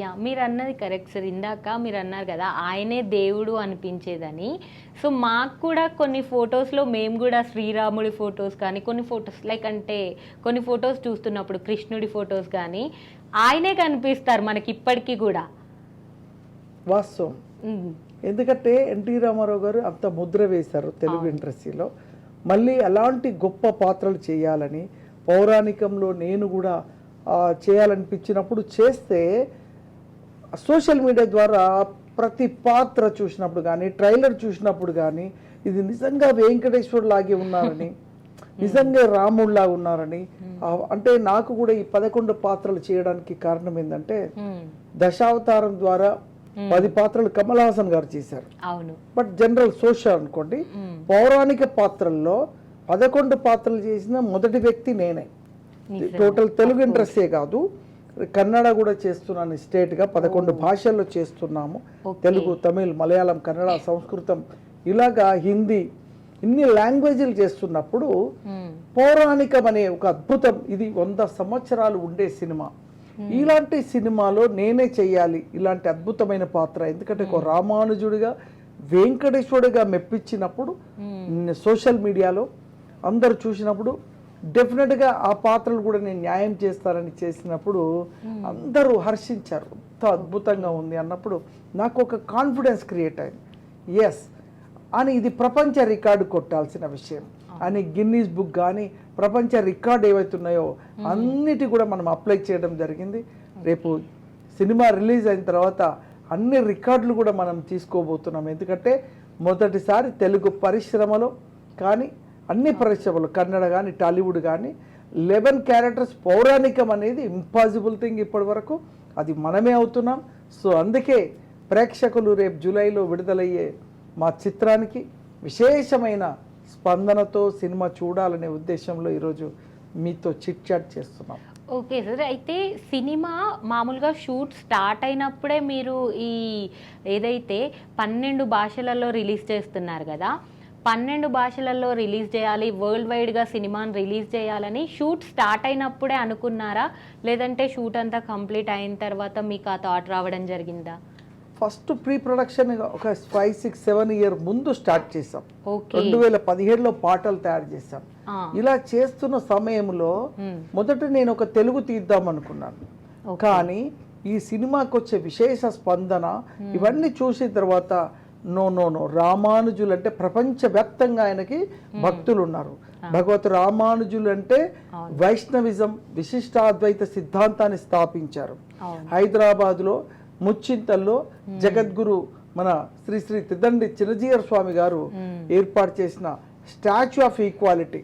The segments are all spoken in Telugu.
యా మీరు అన్నది కరెక్ట్ సార్. ఇందాక మీరు అన్నారు కదా ఆయనే దేవుడు అనిపించేదని. సో మాకు కూడా కొన్ని ఫొటోస్లో మేము కూడా శ్రీరాముడి ఫొటోస్ కానీ కొన్ని ఫొటోస్ లైక్ అంటే కొన్ని ఫొటోస్ చూస్తున్నప్పుడు కృష్ణుడి ఫొటోస్ కానీ ఆయనే కనిపిస్తారు మనకి ఇప్పటికీ కూడా. వాస్తవం. ఎందుకంటే ఎన్టీ రామారావు గారు అంత ముద్ర వేశారు తెలుగు ఇండస్ట్రీలో. మళ్ళీ అలాంటి గొప్ప పాత్రలు చేయాలని పౌరాణికంలో నేను కూడా చేయాలనిపించినప్పుడు చేస్తే సోషల్ మీడియా ద్వారా ప్రతి పాత్ర చూసినప్పుడు కానీ ట్రైలర్ చూసినప్పుడు కానీ ఇది నిజంగా వెంకటేశ్వర్ లాగే ఉన్నారని నిజంగా రాముడిలా ఉన్నారని ఆ, అంటే నాకు కూడా ఈ పదకొండు పాత్రలు చేయడానికి కారణం ఏంటంటే ఉమ్, దశావతారం ద్వారా పది పాత్రలు కమల్ హాసన్ గారు చేశారు. బట్ జనరల్ సోషల్ అనుకోండి పౌరాణిక పాత్రల్లో పదకొండు పాత్రలు చేసిన మొదటి వ్యక్తి నేనే. టోటల్ తెలుగు ఇండస్ట్రీ కాదు. కన్నడ కూడా చేస్తున్నాను స్టేట్గా పదకొండు భాషల్లో చేస్తున్నాము. తెలుగు తమిళ్ మలయాళం కన్నడ సంస్కృతం ఇలాగా హిందీ ఇన్ని లాంగ్వేజ్లు చేస్తున్నప్పుడు పౌరాణికం అనే ఒక అద్భుతం. ఇది వంద సంవత్సరాలు ఉండే సినిమా. ఇలాంటి సినిమాలో నేనే చెయ్యాలి. ఇలాంటి అద్భుతమైన పాత్ర. ఎందుకంటే ఒక రామానుజుడిగా వెంకటేశ్వరుడిగా మెప్పించినప్పుడు సోషల్ మీడియాలో అందరు చూసినప్పుడు డెఫినెట్గా ఆ పాత్రలు కూడా నేను న్యాయం చేస్తారని చేసినప్పుడు అందరూ హర్షించారు. ఎంత అద్భుతంగా ఉంది అన్నప్పుడు నాకు ఒక కాన్ఫిడెన్స్ క్రియేట్ అయింది. ఎస్ అని ఇది ప్రపంచ రికార్డు కొట్టాల్సిన విషయం. అని గిన్నీస్ బుక్ కానీ ప్రపంచ రికార్డు ఏవైతున్నాయో అన్నిటి కూడా మనం అప్లై చేయడం జరిగింది. రేపు సినిమా రిలీజ్ అయిన తర్వాత అన్ని రికార్డులు కూడా మనం తీసుకోబోతున్నాం. ఎందుకంటే మొదటిసారి తెలుగు పరిశ్రమలో కానీ అన్ని పరిశ్రమలు కన్నడ కానీ టాలీవుడ్ కానీ లెవెన్ క్యారెక్టర్స్ పౌరాణికం అనేది ఇంపాసిబుల్ థింగ్ ఇప్పటి వరకు అది మనమే అవుతున్నాం. సో అందుకే ప్రేక్షకులు రేపు జూలైలో విడుదలయ్యే మా చిత్రానికి విశేషమైన స్పందనతో సినిమా చూడాలనే ఉద్దేశంలో ఈరోజు మీతో చిట్ చాట్ చేస్తున్నాం. ఓకే సార్ అయితే సినిమా మామూలుగా షూట్ స్టార్ట్ అయినప్పుడే మీరు ఈ ఏదైతే పన్నెండు భాషలలో రిలీజ్ చేస్తున్నారు కదా పన్నెండు భాషలలో రిలీజ్ చేయాలి వరల్డ్ వైడ్గా సినిమాని రిలీజ్ చేయాలని షూట్ స్టార్ట్ అయినప్పుడే అనుకున్నారా? లేదంటే షూట్ అంతా కంప్లీట్ అయిన తర్వాత మీకు ఆ థాట్ రావడం జరిగిందా? ఫస్ట్ ప్రీ ప్రొడక్షన్ ఒక ఫైవ్ సిక్స్ సెవెన్ ఇయర్ ముందు స్టార్ట్ చేసాం రెండు వేల పదిహేడులో పాటలు తయారు ఆ, ఇలా చేస్తున్న సమయంలో మ్మ్. మొదట నేను ఒక తెలుగు తీద్దాం అనుకున్నాను. కానీ ఈ సినిమాకి వచ్చే విశేష స్పందన ఇవన్నీ చూసిన తర్వాత నో నో నో. రామానుజులు అంటే ప్రపంచవ్యాప్తంగా ఆయనకి భక్తులు ఉన్నారు భగవత్ రామానుజులు అంటే. వైష్ణవిజం విశిష్టాద్వైత సిద్ధాంతాన్ని స్థాపించారు. హైదరాబాదులో ముచ్చింతల్లో జగద్గురు మన శ్రీ శ్రీ తిదండి చిరజీవర స్వామి గారు. ఏర్పాటు చేసిన స్టాచ్యూ ఆఫ్ ఈక్వాలిటీ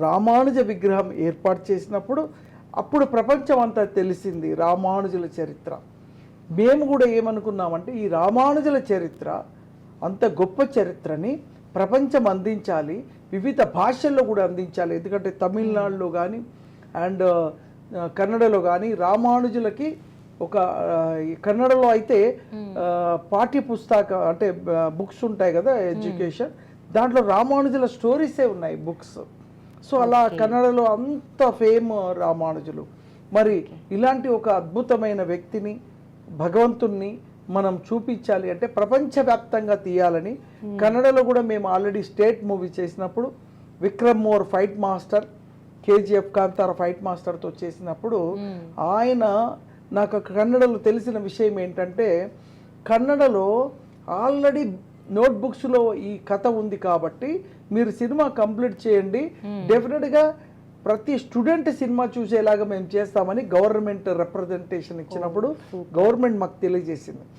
రామానుజ విగ్రహం ఏర్పాటు చేసినప్పుడు అప్పుడు ప్రపంచం అంతా తెలిసింది రామానుజుల చరిత్ర. మేము కూడా ఏమనుకున్నామంటే ఈ రామానుజుల చరిత్ర అంత గొప్ప చరిత్రని ప్రపంచం అందించాలి వివిధ భాషల్లో కూడా అందించాలి. ఎందుకంటే తమిళనాడులో కానీ అండ్ కన్నడలో కానీ రామానుజులకి ఒక కన్నడలో అయితే పాఠ్య పుస్తక అంటే బుక్స్ ఉంటాయి కదా ఎడ్యుకేషన్. దాంట్లో రామానుజుల స్టోరీసే ఉన్నాయి బుక్స్. సో అలా కన్నడలో అంత ఫేమ్ రామానుజులు. మరి ఇలాంటి ఒక అద్భుతమైన వ్యక్తిని భగవంతుణ్ణి మనం చూపించాలి అంటే ప్రపంచవ్యాప్తంగా తీయాలని కన్నడలో కూడా మేము ఆల్రెడీ స్టేట్ మూవీ చేసినప్పుడు Vikram Mor fight master KGF Kantara fight మాస్టర్తో చేసినప్పుడు ఆయన నాకు కన్నడలో తెలిసిన విషయం ఏంటంటే కన్నడలో ఆల్రెడీ నోట్బుక్స్లో ఈ కథ ఉంది కాబట్టి మీరు సినిమా కంప్లీట్ చేయండి. డెఫినెట్గా ప్రతి స్టూడెంట్ సినిమా చూసేలాగా మేము చేస్తామని గవర్నమెంట్ రిప్రజెంటేషన్ ఇచ్చినప్పుడు గవర్నమెంట్ మాకు తెలియజేసింది.